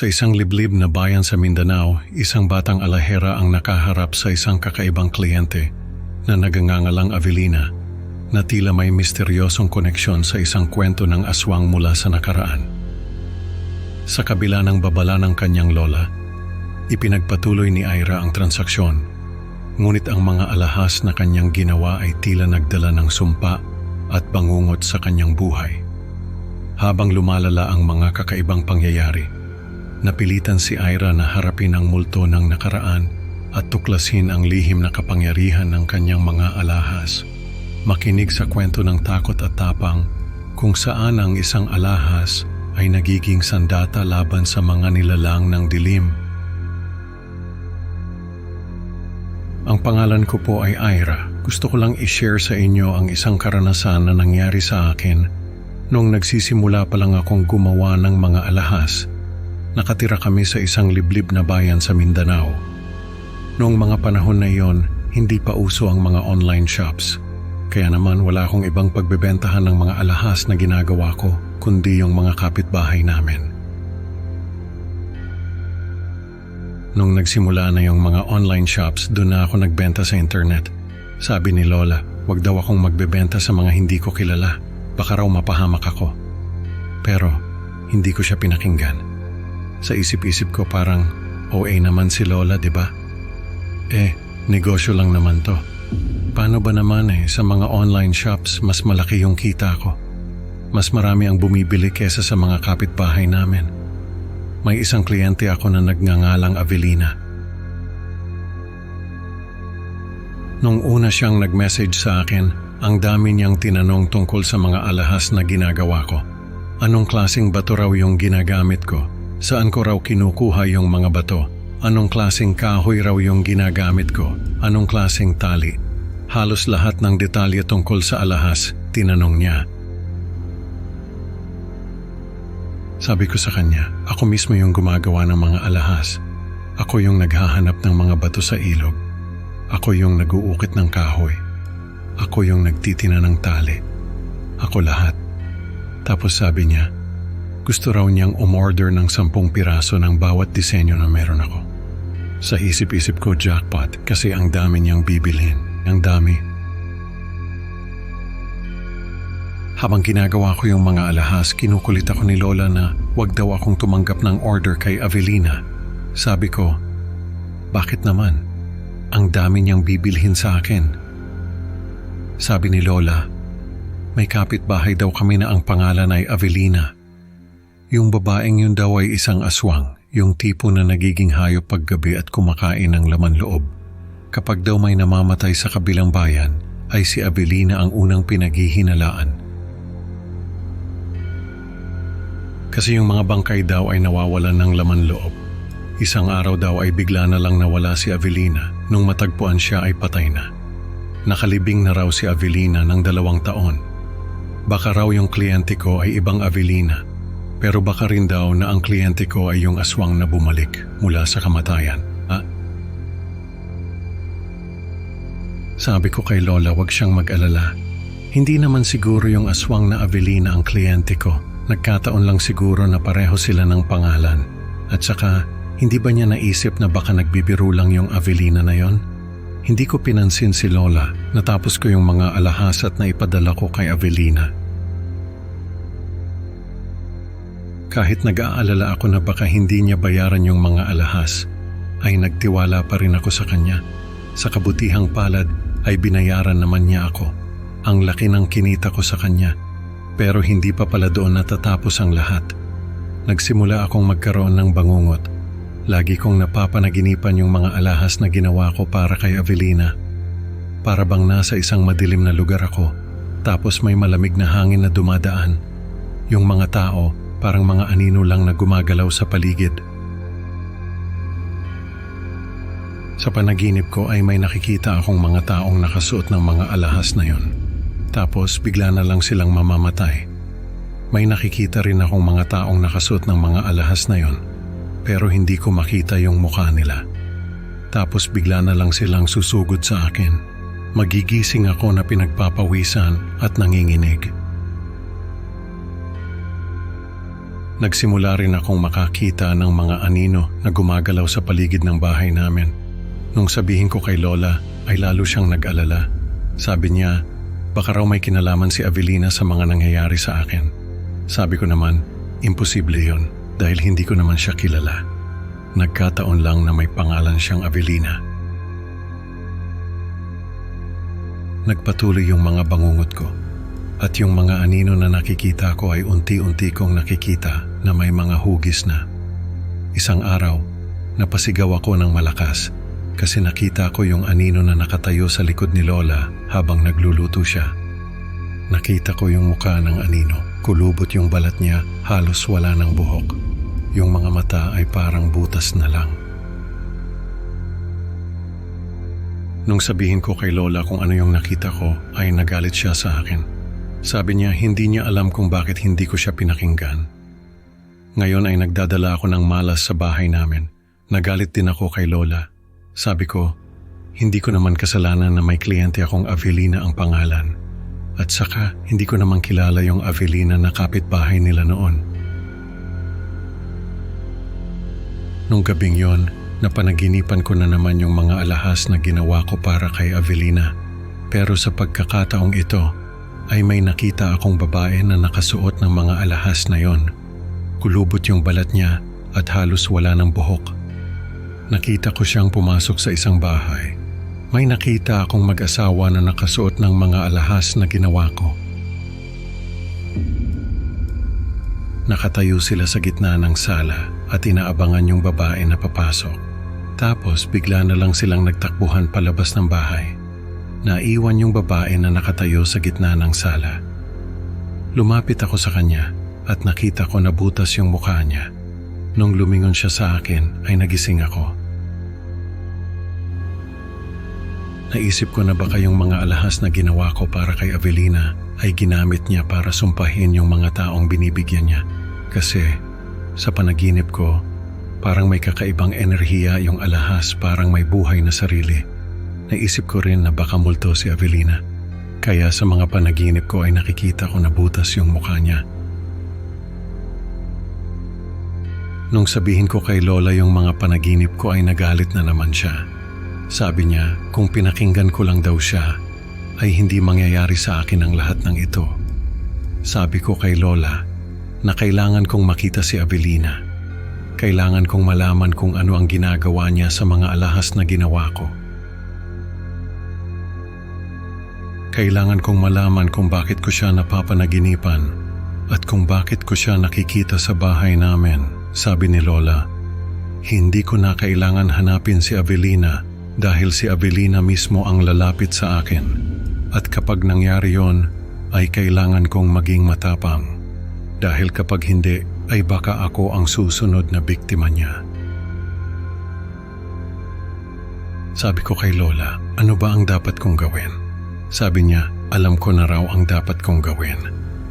Sa isang liblib na bayan sa Mindanao, isang batang alahera ang nakaharap sa isang kakaibang kliyente na nagangangalang Avelina na tila may misteryosong koneksyon sa isang kwento ng aswang mula sa nakaraan. Sa kabila ng babala ng kanyang lola, ipinagpatuloy ni Ira ang transaksyon. Ngunit ang mga alahas na kanyang ginawa ay tila nagdala ng sumpa at bangungot sa kanyang buhay. Habang lumalala ang mga kakaibang pangyayari, napilitan si Ira na harapin ang multo ng nakaraan at tuklasin ang lihim na kapangyarihan ng kanyang mga alahas. Makinig sa kwento ng takot at tapang kung saan ang isang alahas ay nagiging sandata laban sa mga nilalang ng dilim. Ang pangalan ko po ay Ira. Gusto ko lang i-share sa inyo ang isang karanasan na nangyari sa akin noong nagsisimula pa lang akong gumawa ng mga alahas. Nakatira kami sa isang liblib na bayan sa Mindanao. Noong mga panahon na iyon, hindi pa uso ang mga online shops. Kaya naman wala akong ibang pagbebentahan ng mga alahas na ginagawa ko kundi yung mga kapitbahay namin. Nung nagsimula na yung mga online shops, doon na ako nagbenta sa internet. Sabi ni Lola, wag daw akong magbebenta sa mga hindi ko kilala. Baka raw mapahamak ako. Pero, hindi ko siya pinakinggan. Sa isip-isip ko parang, OA naman si Lola, di ba? Eh, negosyo lang naman to. Paano ba naman eh, sa mga online shops, mas malaki yung kita ko. Mas marami ang bumibili kesa sa mga kapitbahay namin. May isang kliyente ako na nagngangalang Avelina. Nung una siyang nag-message sa akin, ang dami niyang tinanong tungkol sa mga alahas na ginagawa ko. Anong klasing bato raw yung ginagamit ko? Saan ko raw kinukuha yung mga bato? Anong klasing kahoy raw yung ginagamit ko? Anong klasing tali? Halos lahat ng detalye tungkol sa alahas, tinanong niya. Sabi ko sa kanya, ako mismo yung gumagawa ng mga alahas. Ako yung naghahanap ng mga bato sa ilog. Ako yung naguukit ng kahoy. Ako yung nagtitina ng tali. Ako lahat. Tapos sabi niya, gusto raw niyang umorder ng sampung piraso ng bawat disenyo na meron ako. Sa isip-isip ko jackpot kasi ang dami niyang bibilhin. Ang dami. Habang ginagawa ko yung mga alahas, kinukulit ako ni Lola na wag daw akong tumanggap ng order kay Avelina. Sabi ko, bakit naman? Ang dami niyang bibilhin sa akin. Sabi ni Lola, may kapitbahay daw kami na ang pangalan ay Avelina. Yung babaeng yun daw ay isang aswang, yung tipo na nagiging hayop paggabi at kumakain ng laman loob. Kapag daw may namamatay sa kabilang bayan, ay si Avelina ang unang pinaghihinalaan. Kasi yung mga bangkay daw ay nawawalan ng laman loob. Isang araw daw ay bigla na lang nawala si Avelina nung matagpuan siya ay patay na. Nakalibing na raw si Avelina ng dalawang taon. Baka raw yung kliyente ko ay ibang Avelina, pero baka rin daw na ang kliyente ko ay yung aswang na bumalik mula sa kamatayan. Ha? Sabi ko kay Lola wag siyang mag-alala. Hindi naman siguro yung aswang na Avelina ang kliyente ko. Nagkataon lang siguro na pareho sila ng pangalan. At saka, hindi ba niya naisip na baka nagbibiro lang yung Avelina na yon? Hindi ko pinansin si Lola natapos ko yung mga alahas at naipadala ko kay Avelina. Kahit nag-aalala ako na baka hindi niya bayaran yung mga alahas, ay nagtiwala pa rin ako sa kanya. Sa kabutihang palad ay binayaran naman niya ako. Ang laki ng kinita ko sa kanya pero hindi pa pala doon natatapos ang lahat. Nagsimula akong magkaroon ng bangungot. Lagi kong napapanaginipan yung mga alahas na ginawa ko para kay Avelina. Para bang nasa isang madilim na lugar ako, tapos may malamig na hangin na dumadaan. Yung mga tao, parang mga anino lang na gumagalaw sa paligid. Sa panaginip ko ay may nakikita akong mga taong nakasuot ng mga alahas na yon. Tapos bigla na lang silang mamamatay. May nakikita rin akong mga taong nakasuot ng mga alahas na yon, pero hindi ko makita yung mukha nila. Tapos bigla na lang silang susugod sa akin. Magigising ako na pinagpapawisan at nanginginig. Nagsimula rin akong makakita ng mga anino na gumagalaw sa paligid ng bahay namin. Nung sabihin ko kay Lola, ay lalo siyang nag-alala. Sabi niya, baka raw may kinalaman si Avelina sa mga nangyayari sa akin. Sabi ko naman, imposible yon dahil hindi ko naman siya kilala. Nagkataon lang na may pangalan siyang Avelina. Nagpatuloy yung mga bangungot ko at yung mga anino na nakikita ko ay unti-unti kong nakikita na may mga hugis na. Isang araw, napasigaw ako ng malakas kasi nakita ko yung anino na nakatayo sa likod ni Lola habang nagluluto siya. Nakita ko yung mukha ng anino. Kulubot yung balat niya, halos wala ng buhok. Yung mga mata ay parang butas na lang. Nung sabihin ko kay Lola kung ano yung nakita ko, ay nagalit siya sa akin. Sabi niya hindi niya alam kung bakit hindi ko siya pinakinggan. Ngayon ay nagdadala ako ng malas sa bahay namin. Nagalit din ako kay Lola. Sabi ko, hindi ko naman kasalanan na may kliyente akong Avelina ang pangalan. At saka, hindi ko naman kilala yung Avelina na kapitbahay nila noon. Nung gabing yon, napanaginipan ko na naman yung mga alahas na ginawa ko para kay Avelina. Pero sa pagkakataong ito, ay may nakita akong babae na nakasuot ng mga alahas na yon. Kulubot yung balat niya at halos wala ng buhok. Nakita ko siyang pumasok sa isang bahay. May nakita akong mag-asawa na nakasuot ng mga alahas na ginawa ko. Nakatayo sila sa gitna ng sala at inaabangan yung babae na papasok. Tapos bigla na lang silang nagtakbuhan palabas ng bahay. Naiwan yung babae na nakatayo sa gitna ng sala. Lumapit ako sa kanya at nakita ko na butas yung mukha niya. Nung lumingon siya sa akin ay nagising ako. Naisip ko na baka yung mga alahas na ginawa ko para kay Avelina ay ginamit niya para sumpahin yung mga taong binibigyan niya. Kasi sa panaginip ko, parang may kakaibang enerhiya yung alahas parang may buhay na sarili. Naisip ko rin na baka multo si Avelina. Kaya sa mga panaginip ko ay nakikita ko na butas yung mukha niya. Nung sabihin ko kay Lola yung mga panaginip ko ay nagalit na naman siya. Sabi niya kung pinakinggan ko lang daw siya ay hindi mangyayari sa akin ang lahat ng ito. Sabi ko kay Lola na kailangan kong makita si Avelina. Kailangan kong malaman kung ano ang ginagawa niya sa mga alahas na ginawa ko. Kailangan kong malaman kung bakit ko siya napapanaginipan at kung bakit ko siya nakikita sa bahay namin, sabi ni Lola. Hindi ko na kailangan hanapin si Avelina dahil si Avelina mismo ang lalapit sa akin. At kapag nangyari yon, ay kailangan kong maging matapang. Dahil kapag hindi, ay baka ako ang susunod na biktima niya. Sabi ko kay Lola, ano ba ang dapat kong gawin? Sabi niya, alam ko na raw ang dapat kong gawin.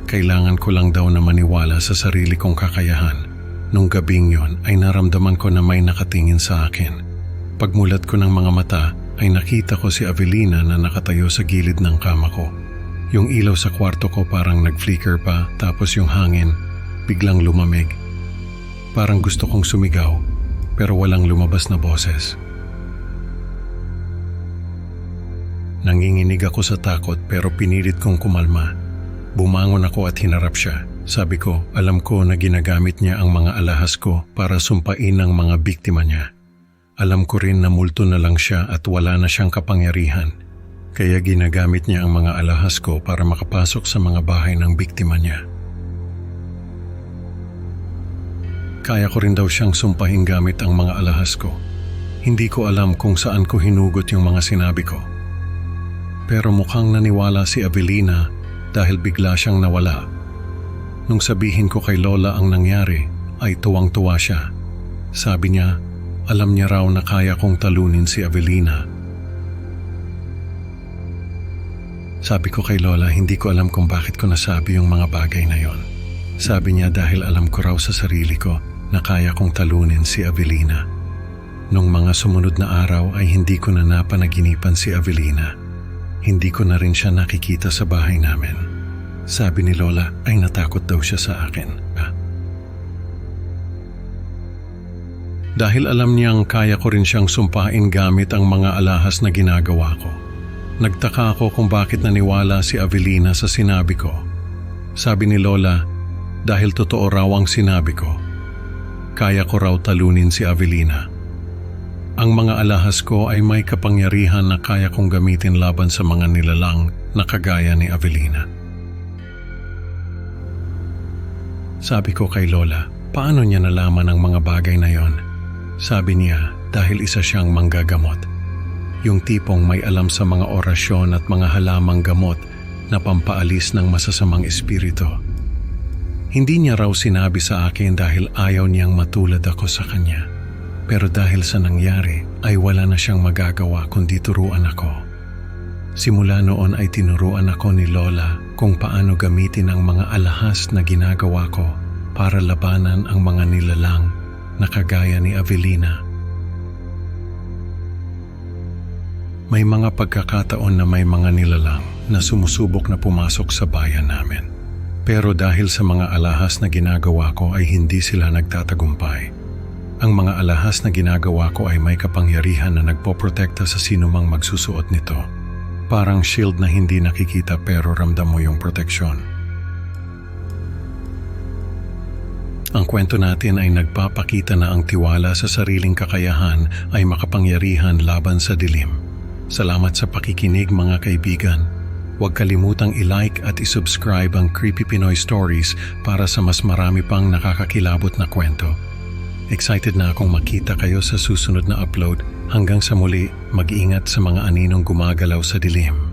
Kailangan ko lang daw na maniwala sa sarili kong kakayahan. Nung gabing yon ay naramdaman ko na may nakatingin sa akin. Pagmulat ko ng mga mata ay nakita ko si Avelina na nakatayo sa gilid ng kama ko. Yung ilaw sa kwarto ko parang nag-flicker pa tapos yung hangin biglang lumamig. Parang gusto kong sumigaw pero walang lumabas na boses. Nanginginig ako sa takot pero pinilit kong kumalma. Bumangon ako at hinarap siya. Sabi ko, alam ko na ginagamit niya ang mga alahas ko para sumpain ang mga biktima niya. Alam ko rin na multo na lang siya at wala na siyang kapangyarihan. Kaya ginagamit niya ang mga alahas ko para makapasok sa mga bahay ng biktima niya. Kaya ko rin daw siyang sumpahin gamit ang mga alahas ko. Hindi ko alam kung saan ko hinugot yung mga sinabi ko. Pero mukhang naniwala si Avelina dahil bigla siyang nawala. Nung sabihin ko kay Lola ang nangyari, ay tuwang-tuwa siya. Sabi niya, alam niya raw na kaya kong talunin si Avelina. Sabi ko kay Lola, hindi ko alam kung bakit ko nasabi yung mga bagay na yon. Sabi niya dahil alam ko raw sa sarili ko na kaya kong talunin si Avelina. Nung mga sumunod na araw ay hindi ko na napanaginipan si Avelina. Hindi ko na rin siya nakikita sa bahay namin. Sabi ni Lola ay natakot daw siya sa akin. Ha? Dahil alam niyang kaya ko rin siyang sumpain gamit ang mga alahas na ginagawa ko. Nagtaka ako kung bakit naniwala si Avelina sa sinabi ko. Sabi ni Lola, dahil totoo raw ang sinabi ko. Kaya ko raw talunin si Avelina. Ang mga alahas ko ay may kapangyarihan na kaya kong gamitin laban sa mga nilalang na kagaya ni Avelina. Sabi ko kay Lola, paano niya nalaman ang mga bagay na yon? Sabi niya, dahil isa siyang manggagamot. Yung tipong may alam sa mga orasyon at mga halamang gamot na pampaalis ng masasamang espiritu. Hindi niya raw sinabi sa akin dahil ayaw niyang matulad ako sa kanya. Pero dahil sa nangyari ay wala na siyang magagawa kundi turuan ako. Simula noon ay tinuruan ako ni Lola kung paano gamitin ang mga alahas na ginagawa ko para labanan ang mga nilalang na kagaya ni Avelina. May mga pagkakataon na may mga nilalang na sumusubok na pumasok sa bayan namin. Pero dahil sa mga alahas na ginagawa ko ay hindi sila nagtatagumpay. Ang mga alahas na ginagawa ko ay may kapangyarihan na nagpoprotekta sa sinumang magsusuot nito. Parang shield na hindi nakikita pero ramdam mo yung proteksyon. Ang kwento natin ay nagpapakita na ang tiwala sa sariling kakayahan ay makapangyarihan laban sa dilim. Salamat sa pakikinig mga kaibigan. Huwag kalimutang i-like at i-subscribe ang Creepy Pinoy Stories para sa mas marami pang nakakakilabot na kwento. Excited na akong makita kayo sa susunod na upload. Hanggang sa muli, mag-ingat sa mga aninong gumagalaw sa dilim.